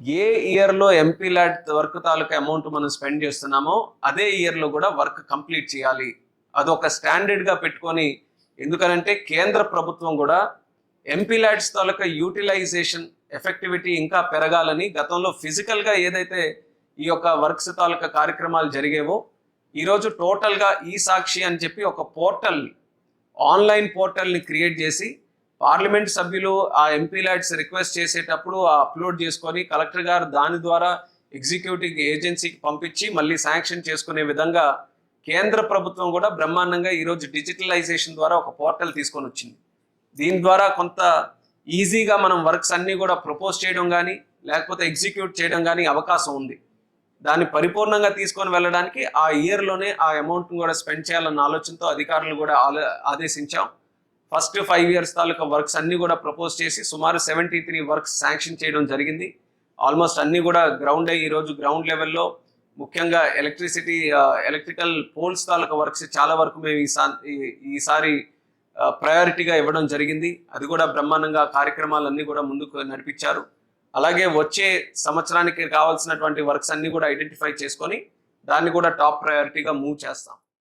ఏ ఇయర్లో MP LAD work తాలూకా amount మనం స్పెండ్ చేస్తున్నామో అదే ఇయర్లో కూడా వర్క్ కంప్లీట్ చేయాలి. అదొక స్టాండర్డ్గా పెట్టుకొని ఎందుకనంటే కేంద్ర ప్రభుత్వం కూడా ఎంపీ ల్యాడ్స్ తాలూకా యూటిలైజేషన్ ఎఫెక్టివిటీ ఇంకా పెరగాలని గతంలో ఫిజికల్గా ఏదైతే ఈ యొక్క వర్క్స్ తాలూకా కార్యక్రమాలు జరిగేవో ఈరోజు టోటల్గా ఈ సాక్షి అని చెప్పి ఒక పోర్టల్ ఆన్లైన్ పోర్టల్ని క్రియేట్ చేసి పార్లమెంట్ సభ్యులు ఆ ఎంపీ ల్యాడ్స్ రిక్వెస్ట్ చేసేటప్పుడు అప్లోడ్ చేసుకొని కలెక్టర్ గారు దాని ద్వారా ఎగ్జిక్యూటివ్ ఏజెన్సీకి పంపించి మళ్ళీ శాంక్షన్ చేసుకునే విధంగా కేంద్ర ప్రభుత్వం కూడా బ్రహ్మాండంగా ఈరోజు డిజిటలైజేషన్ ద్వారా ఒక పోర్టల్ తీసుకొని వచ్చింది. దీని ద్వారా కొంత ఈజీగా మనం వర్క్స్ అన్నీ కూడా ప్రపోజ్ చేయడం కానీ లేకపోతే ఎగ్జిక్యూట్ చేయడం కానీ అవకాశం ఉంది. దాన్ని పరిపూర్ణంగా తీసుకొని వెళ్ళడానికి ఆ ఇయర్లోనే ఆ అమౌంట్ని కూడా స్పెండ్ చేయాలన్న ఆలోచనతో అధికారులు కూడా ఆలో- ఆదేశించాం. ఫస్ట్ ఫైవ్ ఇయర్స్ తాలూకా వర్క్స్ అన్ని కూడా ప్రపోజ్ చేసి సుమారు సెవెంటీ త్రీ వర్క్స్ శాంక్షన్ చేయడం జరిగింది. ఆల్మోస్ట్ అన్నీ కూడా గ్రౌండ్ ఈ రోజు గ్రౌండ్ లెవెల్లో ముఖ్యంగా ఎలక్ట్రిసిటీ ఎలక్ట్రికల్ పోల్స్ తాలూకా వర్క్స్ చాలా వరకు మేము ఈసా- ఈ- ఈసారి ప్రయారిటీగా ఇవ్వడం జరిగింది. అది కూడా బ్రహ్మాండంగా కార్యక్రమాలన్నీ కూడా ముందుకు నడిపించారు. అలాగే వచ్చే సంవత్సరానికి కావాల్సినటువంటి వర్క్స్ అన్నీ కూడా ఐడెంటిఫై చేసుకొని దాన్ని కూడా టాప్ ప్రయారిటీగా మూవ్ చేస్తాం.